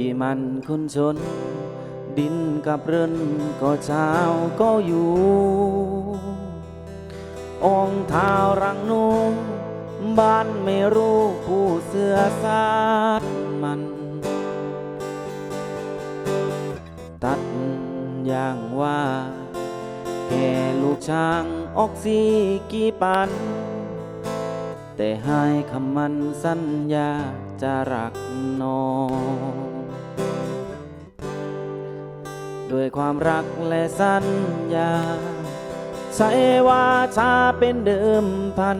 พี่มันคนชน ดินกับเรือนก็เช้าก็อยู่องค์เท้ารังนูบ้านไม่รู้ผู้เสือสาดมัน ตัดอย่างว่าแก่ลูกช้างออกสีกี่ปัน แต่ให้คำมันสัญญาจะรักน้อง ด้วยความรักและสัญญาใช้ว่าชาเป็นเดิมพัน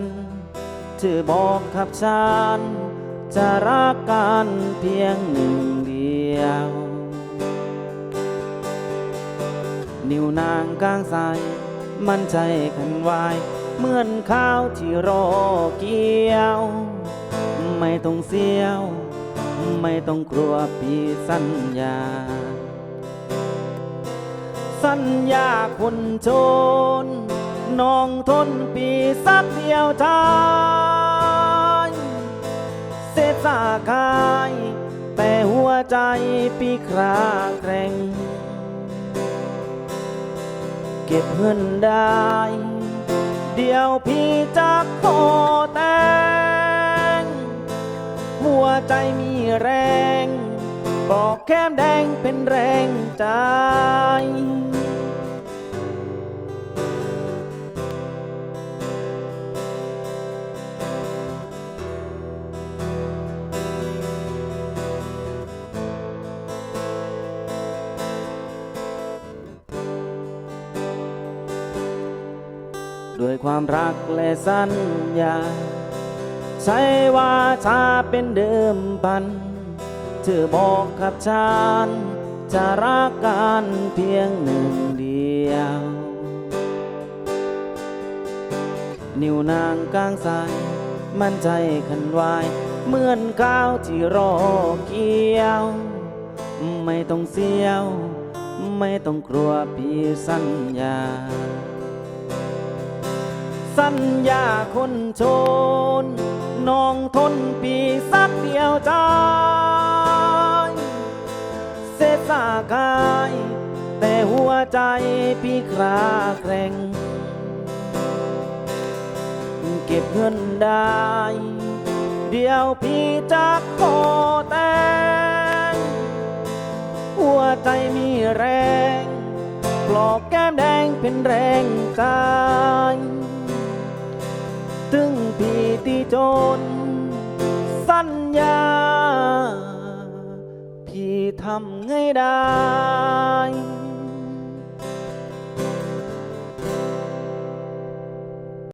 ถือบอกขับชานจะรักกันเพียงหนึ่งเดียว นิ้วนางกลางสาย มันใจขันวาย เหมือนข้าวที่รอเกี่ยว ไม่ต้องเสียว ไม่ต้องกลัวพี่สัญญา สัญญาคนชนน้องทนปีสักเดียวทายเสียสาคาย แต่หัวใจปีคราแกร่ง เก็บเงินได้ เดี๋ยวพี่จะขอแต่ ใจมีแรง บอกแก้มแดงเป็นแรงใจ ด้วยความรักและสัญญา ใช้ว่าชาเป็นเดิมพัน เธอบอกกับฉันจะรักกันเพียงหนึ่งเดียว นิ้วนางกลางสาย มันใจขันวายเหมือนข้าวที่รอเกี่ยว ไม่ต้องเสียว ไม่ต้องกลัวพี่สัญญา สัญญาคนชนน้องทนปีสักเดียวใจเสษสากาย แต่หัวใจพี่คราแกร่ง เก็บเงินได้ เดียวพี่จะขอแต่งหัวใจมีแรง ปลอกแก้มแดงเป็นแรงใจ ถึงพี่ที่จน สัญญา พี่ทำไงได้